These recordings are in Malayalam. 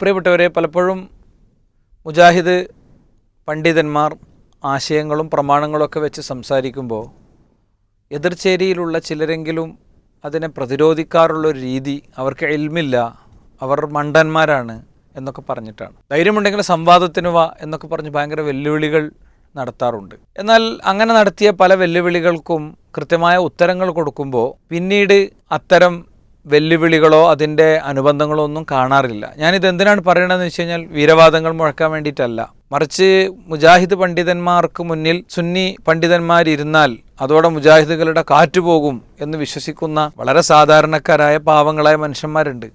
പ്രിയപ്പെട്ടവരെ പലപ്പോഴും മുജാഹിദ് പണ്ഡിതന്മാർ ആശയങ്ങളും പ്രമാണങ്ങളൊക്കെ വെച്ച് സംസാരിക്കുമ്പോൾ എതിർചേരിയിലുള്ള ചിലരെങ്കിലും അതിനെ പ്രതിരോധിക്കാറുള്ളൊരു രീതി അവർക്ക് എൽമില്ല അവർ മണ്ടന്മാരാണ് എന്നൊക്കെ പറഞ്ഞിട്ടാണ്. ധൈര്യമുണ്ടെങ്കിൽ സംവാദത്തിന് വാ എന്നൊക്കെ പറഞ്ഞ് ഭയങ്കര വെല്ലുവിളികൾ നടത്താറുണ്ട്. എന്നാൽ അങ്ങനെ നടത്തിയ പല വെല്ലുവിളികൾക്കും കൃത്യമായ ഉത്തരങ്ങൾ കൊടുക്കുമ്പോൾ പിന്നീട് അത്തരം വെല്ലുവിളികളോ അതിന്റെ അനുബന്ധങ്ങളോ ഒന്നും കാണാറില്ല. ഞാനിത് എന്തിനാണ് പറയണതെന്ന് വെച്ച് കഴിഞ്ഞാൽ വീരവാദങ്ങൾ മുഴക്കാൻ വേണ്ടിയിട്ടല്ല. മറിച്ച് മുജാഹിദ് പണ്ഡിതന്മാർക്ക് മുന്നിൽ സുന്നി പണ്ഡിതന്മാരിരുന്നാൽ അതോടെ മുജാഹിദുകളുടെ കാറ്റുപോകും എന്ന് വിശ്വസിക്കുന്ന വളരെ സാധാരണക്കാരായ പാവങ്ങളായ മനുഷ്യന്മാരുണ്ട്.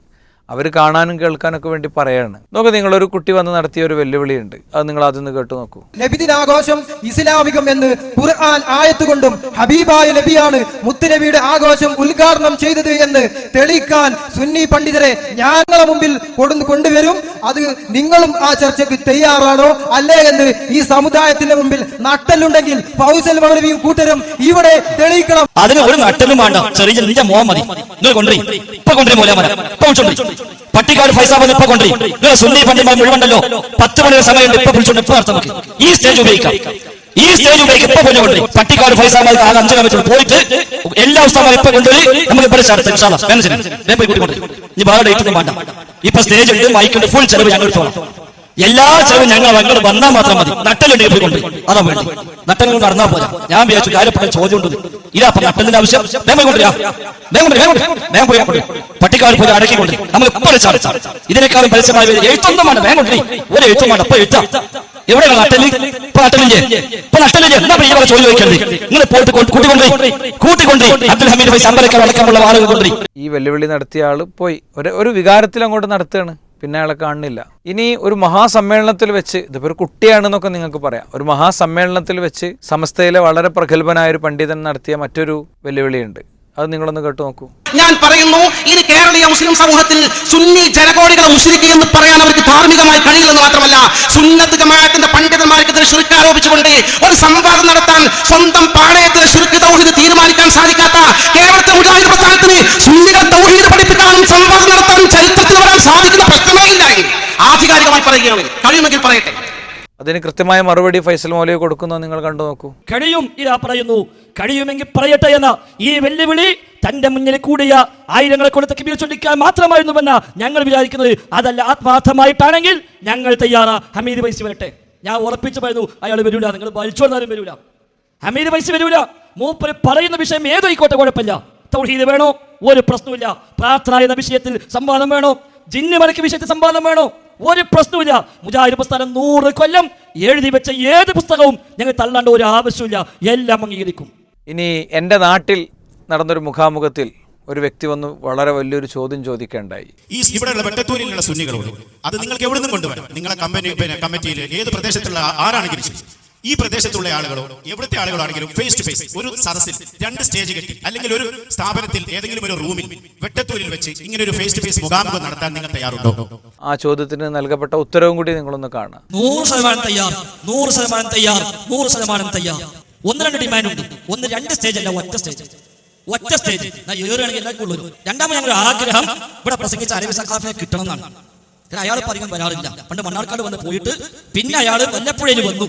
അവർ കാണാനും കേൾക്കാനൊക്കെ വേണ്ടി പറയാണ്. നോക്ക് നിങ്ങളൊരു കുട്ടി വന്ന് നടത്തിയ ഒരു വെല്ലുവിളിയുണ്ട്. അത് നിങ്ങൾ അതൊന്ന് കേട്ടു നോക്കൂ. നബിദിനാഘോഷം ഇസ്ലാമികം എന്ന് ഖുർആൻ ആയത്ത് കൊണ്ടും ഹബീബായ നബിയാണ് മുത്തുനബിയുടെ ആഘോഷം ഉദ്ഘാടനം ചെയ്തത് എന്ന് തെളിയിക്കാൻ സുന്നി പണ്ഡിതരെ ഞങ്ങളുടെ മുമ്പിൽ കൊടുന്ന് കൊണ്ടുവരും. അത് നിങ്ങളും ആ ചർച്ചയ്ക്ക് തയ്യാറാണോ അല്ലേ എന്ന് ഈ സമുദായത്തിന്റെ മുമ്പിൽ നട്ടലുണ്ടെങ്കിൽ ഫൗസൽ മൗലവിയും കൂട്ടരും ഇവിടെ തെളിയിക്കണം. അതിന് ഒരു നട്ടലും വേണ്ട. ചെറിയ മോൻ മതി. നിങ്ങൾ കൊണ്ടുപോയി ഇപ്പൊ കൊണ്ടുപോയി മൂലമല. ഇപ്പൊ പട്ടിക്കാട് ഫൈസാബ് ഇപ്പൊ കൊണ്ടുപോയി നിങ്ങൾ പണ്ഡിമാർ മുഴുവണ്ടല്ലോ പത്ത് മണി സമയം ഇപ്പൊ വിളിച്ചോണ്ട് ഇപ്പൊ നമുക്ക് ഈ സ്റ്റേജ് ഉപയോഗിക്കാം. ഈ സ്റ്റേജ് ഉപയോഗിക്കും ഇപ്പൊ കൊണ്ടു കൊണ്ടുപോയി പട്ടിക്കാട് ഫൈസാബ് ആകെ അഞ്ചു കമ്മിറ്റി പോയിട്ട് എല്ലാ ഉസ്താമാരും ഇപ്പൊ കൊണ്ടുപോയി നമുക്ക് ഇവിടെ ചേർത്ത് ഇനി വേറെ ഡേറ്റ് ഇപ്പൊ സ്റ്റേജ് ഉണ്ട് മൈക്കുണ്ട് ഫുൾ ചെലവ് ഞങ്ങൾ എടുത്തോളാം. എല്ലാ ചെലവും ഞങ്ങൾ അങ്ങോട്ട് വന്നാൽ മാത്രം മതി. നട്ടലുണ്ട് പോയി. കൊണ്ട് അതാ വേണ്ടി നട്ടലുകൾ നടന്നാൽ പോരാ. ഞാൻ വിചാരിച്ചു കാര്യപ്പെട്ട ചോദ്യം ഉണ്ട് ഇതാ അപ്പൊ നട്ടലിന്റെ ആവശ്യം. വേഗം കൊണ്ടുവരാ. വേഗം കൊണ്ട് കൊണ്ട് പോയി കൊണ്ട് പട്ടിക്കാട് പോയി അടക്കിക്കൊണ്ട് നമ്മൾ ഇപ്പോൾ ചർച്ച ഇതിനേക്കാളും പരസ്യമായ. എഴുത്തൊന്നും വേണ്ട വേഗം കൊണ്ടേ ഒരു എഴുത്തും വേണ്ട. ഇപ്പൊ എഴുത്താ നട്ടൽ ഇപ്പൊ നട്ടലില്ലേ ഇപ്പൊ നട്ടലില്ലേ എന്താ വക ചോദ്യം ചോദിക്കരുത്. നിങ്ങൾ പോയിട്ട് കൊണ്ട് കൂട്ടിക്കൊണ്ടേ കൂട്ടിക്കൊണ്ടേ അബ്ദുൽ ഹമീദ് ഫൈസ് അമ്പലക്കൽ അടക്കമുള്ള ആളുകൾ കൊണ്ടുപോയി. ഈ വെല്ലുവിളി നടത്തിയ ആൾ പോയി. ഒരു വികാരത്തിൽ അങ്ങോട്ട് നടത്തുകയാണ്. പിന്നെ അയാളെ കാണുന്നില്ല. ഇനി ഒരു മഹാസമ്മേളനത്തിൽ വെച്ച് ഇതിപ്പോൾ ഒരു കുട്ടിയാണെന്നൊക്കെ നിങ്ങൾക്ക് പറയാം. ഒരു മഹാസമ്മേളനത്തിൽ വെച്ച് സമസ്തയിലെ വളരെ പ്രഗത്ഭനായ ഒരു പണ്ഡിതൻ നടത്തിയ മറ്റൊരു വെല്ലുവിളിയുണ്ട്. അത് നിങ്ങളൊന്ന് കേട്ടു നോക്കൂ. ഞാൻ പറയുന്നു ഇത് കേരളീയ മുസ്ലിം സമൂഹത്തിൽ സുന്നി ജനകോടികളെ മുസ്ലിക്ക് എന്ന് പറയാൻ അവർക്ക് ധാർമ്മികമായി കഴിയില്ലെന്ന് മാത്രമല്ല സുന്നത്ത് ജമാഅത്തിന്റെ പണ്ഡിതന്മാർക്കെതിരെ ഷിർക്ക് ആരോപിച്ചുകൊണ്ട് ഒരു സംവാദം നടത്താൻ സ്വന്തം പാളയത്തിലെ ഷിർക്ക് തൗഹീദ് തീരുമാനിക്കാൻ സാധിക്കാത്ത പറയുകയാണ്. കഴിയുമെങ്കിൽ പറയട്ടെ. അതിന് കൃത്യമായ മറുപടി ഫൈസൽ മൗലവി കൊടുക്കുന്ന നിങ്ങൾ കണ്ടു നോക്കൂ. കഴിയും ഇതാ പറയുന്നു. കഴിയുമെങ്കിൽ പറയട്ടെ എന്ന. ഈ വെല്ലുവിളി തന്റെ മുന്നിൽ കൂടിയ ആയിരങ്ങളെ കൊണ്ട് തക്ബീർ ചൊല്ലിക്കാൻ മാത്രമായിരുന്നുവെന്ന ഞങ്ങൾ വിചാരിക്കുന്നത്. അതല്ല ആത്മാർത്ഥമായിട്ടാണെങ്കിൽ ഞങ്ങൾ തയ്യാറാ. ഹമീദ് പൈസ വരട്ടെ. ഞാൻ ഉറപ്പിച്ചു പറയുന്നു അയാൾ വരൂല. നിങ്ങൾ വലിച്ചോന്നാലും വരൂല. ഹമീദ് പൈസ വരൂല. മൂപ്പര് പറയുന്ന വിഷയം ഏതായിക്കോട്ടെ കുഴപ്പമില്ല. തൗഹീദ് വേണോ? ഒരു പ്രശ്നമില്ല പ്രാർത്ഥന എന്ന വിഷയത്തിൽ സംവാദം വേണോ? ജിന്നു മലക്ക് വിഷയത്തിൽ സംവാദം വേണോ? ഒരു പ്രശ്നമില്ല മുജാഹിദ് പുസ്തകം നൂറ് കൊല്ലം എഴുതി വെച്ച ഏത് പുസ്തകവും ഞങ്ങൾ തള്ളേണ്ട ഒരു ആവശ്യമില്ല എല്ലാം അംഗീകരിക്കും. ഇനി എന്റെ നാട്ടിൽ നടന്നൊരു മുഖാമുഖത്തിൽ ഒരു വ്യക്തി വന്ന് വളരെ വലിയൊരു ചോദ്യം ചോദിക്കേണ്ടായി. ഈ ഇവിടെയുള്ള വെട്ടത്തൂരിലുള്ള സുന്നികളോട് അത് നിങ്ങൾക്ക് എവിടെ നിന്നും കൊണ്ടുവരാം. നിങ്ങളെ കമ്പനി കമ്മിറ്റിയിൽ ഏത് പ്രദേശത്തുള്ള ആരാണ് ഈ പ്രദേശത്തുള്ള ആളുകളോ എവിടുത്തെ ആളുകളാണെങ്കിലും ഫേസ് ടു ഫേസ് ഒരു സദസ്സിൽ രണ്ട് സ്റ്റേജ് കെട്ടി അല്ലെങ്കിൽ ഒരു സ്ഥാപനത്തിൽ ഏതെങ്കിലും ഒരു റൂമിൽ വെട്ടത്തൂരിൽ വെച്ച് ഇങ്ങനെ ഒരു ഫേസ് ടു ഫേസ് മുഖാമുഖം നടത്താൻ നിങ്ങൾ തയ്യാറുണ്ടോ? ആ ചോദ്യത്തിന് നൽകപ്പെട്ട ഉത്തരവും കൂടി നിങ്ങളൊന്ന് കാണാം. നൂറ് ശതമാനം തയ്യാർ നൂറ് ശതമാനം തയ്യാർ നൂറ് ശതമാനം തയ്യാർ. ഒന്ന് രണ്ട് ഡിമാൻഡ് ഉണ്ട്. ഒന്ന് രണ്ട് സ്റ്റേജ് അല്ല ഒറ്റ സ്റ്റേജ് ഒറ്റ സ്റ്റേജ് ഞാൻ ഏറുകയാണെങ്കിൽ എല്ലാവർക്കും ഉള്ളൂ രണ്ടാമത് ഞങ്ങളുടെ ആഗ്രഹം ഇവിടെ പ്രസംഗിച്ച അരവി സഖാഫിനെ കിട്ടണം എന്നാണ് കാരണം അയാൾ പറയുന്നത് വരാറില്ല. പണ്ട് മണ്ണാർക്കാട് വന്ന് പോയിട്ട് പിന്നെ അയാൾ വല്ലപ്പുഴയിൽ വന്നു.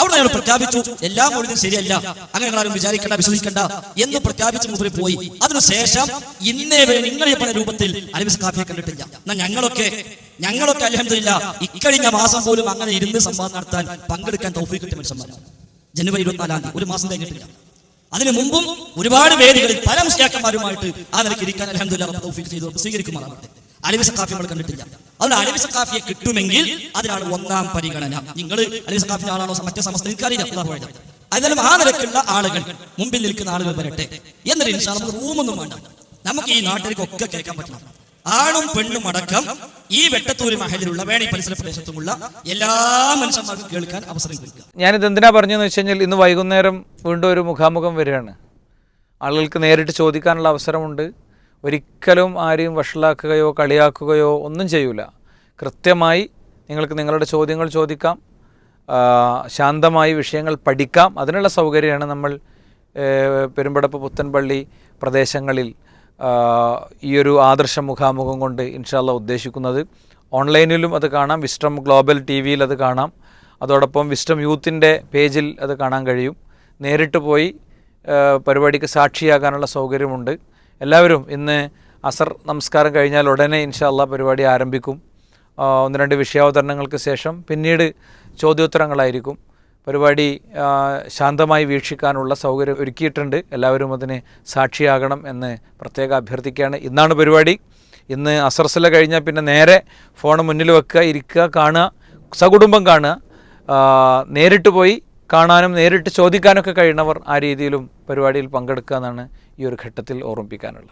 അവിടെ അയാൾ പ്രഖ്യാപിച്ചു എല്ലാം മുഴുവൻ ശരിയല്ല. അങ്ങനെ ഞങ്ങളാരും വിചാരിക്കണ്ട വിശ്വസിക്കണ്ട. എന്ന് പ്രഖ്യാപിച്ച് മുമ്പിൽ പോയി. അതിനുശേഷം ഇന്നേ വരെ നിങ്ങളെ പല രൂപത്തിൽ അലിമിസ് കാഫിയെ കണ്ടിട്ടില്ല. എന്നാൽ ഞങ്ങളൊക്കെ ഞങ്ങളൊക്കെ അലഹമില്ല ഇക്കഴിഞ്ഞ മാസം പോലും അങ്ങനെ ഇരുന്ന് സംവാദം നടത്താൻ പങ്കെടുക്കാൻ തൗഫീഖ് കിട്ടിയ മനുഷ്യന്മാരാണ് ജനുവരി ഇരുപത്തിനാലാം തീയതി ഒരു മാസം കഴിഞ്ഞിട്ടില്ല. അതിനു മുമ്പും ഒരുപാട് വേദികളിൽ പല മുസ്ലിയാക്കന്മാരുമായിട്ട് ആ നിലയ്ക്ക് ഇരിക്കാൻ അലഹമില്ല തൗഫീഖ് ചെയ്തു സ്വീകരിക്കുമാറാവട്ടെ. അലവി സഖാഫി നമ്മൾ കണ്ടിട്ടില്ല. അതുകൊണ്ട് അലവി സഖാഫിയെ കിട്ടുമെങ്കിൽ അതിനാണ് ഒന്നാം പരിഗണന. നിങ്ങൾ അലവി സക്കാഫിന്റെ ആളാണോ മറ്റേ സമസ്ത എനിക്കറിയില്ല. പോയത് അതിനാലും ആ നിലക്കുള്ള ആളുകൾ മുമ്പിൽ നിൽക്കുന്ന ആളുകൾ വരട്ടെ. എന്നിട്ട് ഇൻഷാ നമുക്ക് റൂമൊന്നും വേണ്ട. നമുക്ക് ഈ നാട്ടിലേക്കൊക്കെ കേൾക്കാൻ പറ്റണം. ആണും പെണ്ണും അടക്കം ഈ വെട്ടത്തൂര് മഹലിലുള്ള വേണി പരിസര പ്രദേശത്തുമുള്ള എല്ലാ മനുഷ്യന്മാർക്കും കേൾക്കാൻ അവസരം കൊടുക്കുക. ഞാനിത് എന്തിനാ പറഞ്ഞതെന്ന് വെച്ച് കഴിഞ്ഞാൽ ഇന്ന് വൈകുന്നേരം വീണ്ടും ഒരു മുഖാമുഖം വരികയാണ്. ആളുകൾക്ക് നേരിട്ട് ചോദിക്കാനുള്ള അവസരമുണ്ട്. ഒരിക്കലും ആരെയും വഷളാക്കുകയോ കളിയാക്കുകയോ ഒന്നും ചെയ്യൂല. കൃത്യമായി നിങ്ങൾക്ക് നിങ്ങളുടെ ചോദ്യങ്ങൾ ചോദിക്കാം. ശാന്തമായി വിഷയങ്ങൾ പഠിക്കാം. അതിനുള്ള സൗകര്യമാണ് നമ്മൾ പെരുമ്പടപ്പ് പുത്തൻപള്ളി പ്രദേശങ്ങളിൽ ഈയൊരു ആദർശ മുഖാമുഖം കൊണ്ട് ഇൻഷാല്ല ഉദ്ദേശിക്കുന്നത്. ഓൺലൈനിലും അത് കാണാം. വിസ്റ്റം ഗ്ലോബൽ ടി വിയിൽ അത് കാണാം. അതോടൊപ്പം വിസ്റ്റം യൂത്തിന്റെ പേജിൽ അത് കാണാൻ കഴിയും. നേരിട്ട് പോയി പരിപാടിക്ക് സാക്ഷിയാകാനുള്ള സൗകര്യമുണ്ട്. എല്ലാവരും ഇന്ന് അസർ നമസ്കാരം കഴിഞ്ഞാൽ ഉടനെ ഇൻഷാല്ല പരിപാടി ആരംഭിക്കും. ഒന്ന് രണ്ട് വിഷയാവതരണങ്ങൾക്ക് ശേഷം പിന്നീട് ചോദ്യോത്തരങ്ങളായിരിക്കും. പരിപാടി ശാന്തമായി വീക്ഷിക്കാനുള്ള സൗകര്യം ഒരുക്കിയിട്ടുണ്ട്. എല്ലാവരും അതിന് സാക്ഷിയാകണം എന്ന് പ്രത്യേക അഭ്യർത്ഥിക്കുകയാണ്. ഇന്നാണ് പരിപാടി. ഇന്ന് അസർസല കഴിഞ്ഞാൽ പിന്നെ നേരെ ഫോൺ മുന്നിൽ വെക്കുക ഇരിക്കുക കാണുക സകുടുംബം കാണുക. നേരിട്ട് പോയി കാണാനും നേരിട്ട് ചോദിക്കാനൊക്കെ കഴിയുന്നവർ ആ രീതിയിലും പരിപാടിയിൽ പങ്കെടുക്കുക എന്നാണ് ഈ ഒരു ഘട്ടത്തിൽ ഓർമ്മിപ്പിക്കാനുള്ളത്.